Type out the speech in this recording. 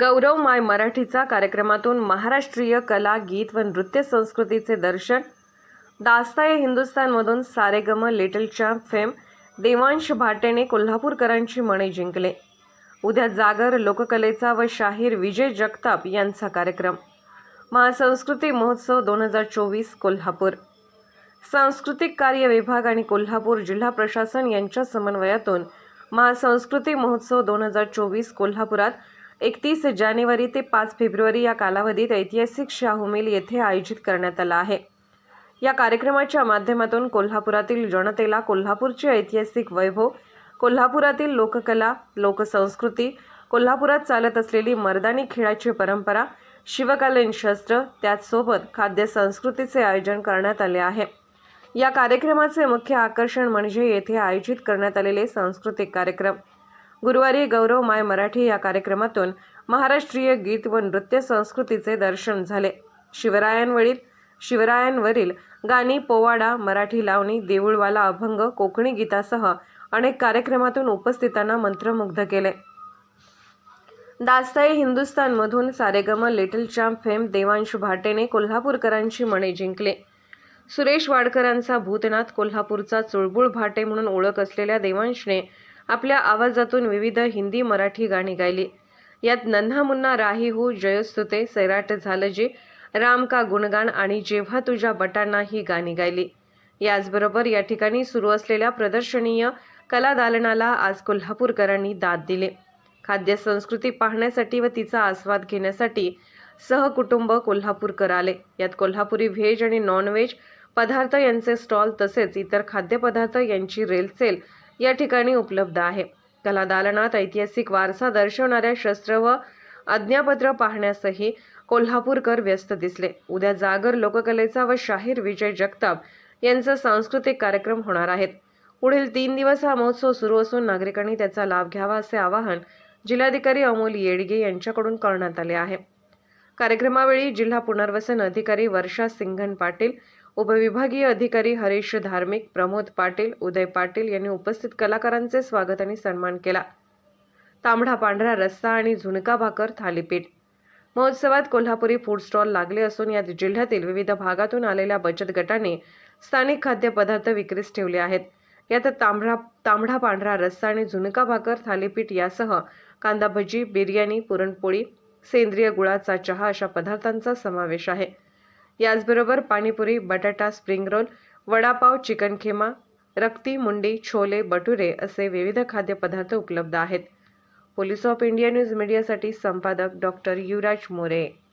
गौरव माय मराठीचा कार्यक्रमातून महाराष्ट्रीय कला गीत व नृत्य संस्कृतीचे दर्शन. दास्ताये हिंदुस्थानमधून Saregama little champ fame Devansh भाटेने कोल्हापूरकरांची मने जिंकले. उद्या जागर लोककलेचा व शाहीर विजय जगताप यांचा कार्यक्रम. महासंस्कृती महोत्सव दोन हजार चोवीस कोल्हापूर. सांस्कृतिक कार्य विभाग आणि कोल्हापूर जिल्हा प्रशासन यांच्या समन्वयातून महासंस्कृती महोत्सव दोन हजार चोवीस कोल्हापुरात एकतीस जानेवारी ते पाच फेब्रुवारी या कालावधीत ऐतिहासिक शाहूमिल येथे आयोजित करण्यात आला आहे. या कार्यक्रमाच्या माध्यमातून कोल्हापुरातील जनतेला कोल्हापूरचे ऐतिहासिक वैभव कोल्हापुरातील लोककला लोकसंस्कृती कोल्हापुरात चालत असलेली मर्दानी खेळाची परंपरा शिवकालीन शस्त्र त्याचसोबत खाद्य संस्कृतीचे आयोजन करण्यात आले आहे. या कार्यक्रमाचे मुख्य आकर्षण म्हणजे येथे आयोजित करण्यात आलेले सांस्कृतिक कार्यक्रम. गुरुवारी गौरव माय मराठी या कार्यक्रमातून महाराष्ट्रीय गीत व नृत्य संस्कृतीचे दर्शन झाले. शिवरायांवरील शिवरायांवरील गाणी पोवाडा मराठी लावणी देऊळवाला अभंग कोकणी गीतासह अनेक कार्यक्रमातून उपस्थितांना मंत्रमुग्ध केले. दास्ताई हिंदुस्थानमधून Saregama little champ fame Devansh भाटेने कोल्हापूरकरांची मने जिंकले. सुरेश वाडकरांचा भूतनाथ कोल्हापूरचा चुळबुळ भाटे म्हणून ओळख असलेल्या देवांशने आपल्या आवाजातून विविध हिंदी मराठी गाणी गायली. यात नन्हा मुन्ना राही हो जयस्तुते सैराट झालं जे. राम का गुणगान आणि जेव्हा तुझ्या बटांना ही गाणी गायली. याचबरोबर या ठिकाणी सुरू असलेल्या प्रदर्शनीय कला दालनाला आज कोल्हापूरकरांनी दाद दिले. खाद्य संस्कृती पाहण्यासाठी व तिचा आस्वाद घेण्यासाठी सहकुटुंब कोल्हापूरकर आले. यात कोल्हापुरी व्हेज आणि नॉनव्हेज पदार्थ यांचे स्टॉल तसेच इतर खाद्यपदार्थ यांची रेलसेल या ठिकाणी उपलब्ध आहे. कला दालनात ऐतिहासिक वारसा दर्शवणाऱ्या शस्त्र व आज्ञापत्र पाहण्यासही कोल्हापूरकर व्यस्त दिसले. उद्या जागर लोककलेचा व शाहीर विजय जगताप यांचा सांस्कृतिक कार्यक्रम होणार आहेत. पुढील तीन दिवस हा महोत्सव सुरू असून नागरिकांनी त्याचा लाभ घ्यावा असे आवाहन जिल्हाधिकारी अमोल येडगे यांच्याकडून करण्यात आले आहे. कार्यक्रमावेळी जिल्हा पुनर्वसन अधिकारी वर्षा सिंघन पाटील उपविभागीय अधिकारी हरीश धार्मिक प्रमोद पाटील उदय पाटील यांनी उपस्थित कलाकारांचे स्वागत आणि सन्मान केला. तांबडा पांढरा रस्सा आणि झुणका भाकर थालीपीठ. महोत्सवात कोल्हापुरी फूड स्टॉल लागले असून यात जिल्ह्यातील विविध भागातून आलेल्या बचत गटांनी स्थानिक खाद्यपदार्थ विक्रीस ठेवले आहेत. यात तांबडा तांबडा पांढरा रस्सा आणि झुणका भाकर थालीपीठ यासह कांदा भजी बिर्याणी पुरणपोळी सेंद्रिय गुळाचा चहा अशा पदार्थांचा समावेश आहे. याचबरोबर पाणीपुरी बटाटा स्प्रिंग रोल वडापाव चिकन खेमा रक्ती मुंडी छोले बटुरे असे विविध खाद्यपदार्थ उपलब्ध आहेत. पोलीस ऑफ इंडिया न्यूज मीडियासाठी संपादक डॉक्टर युवराज मोरे.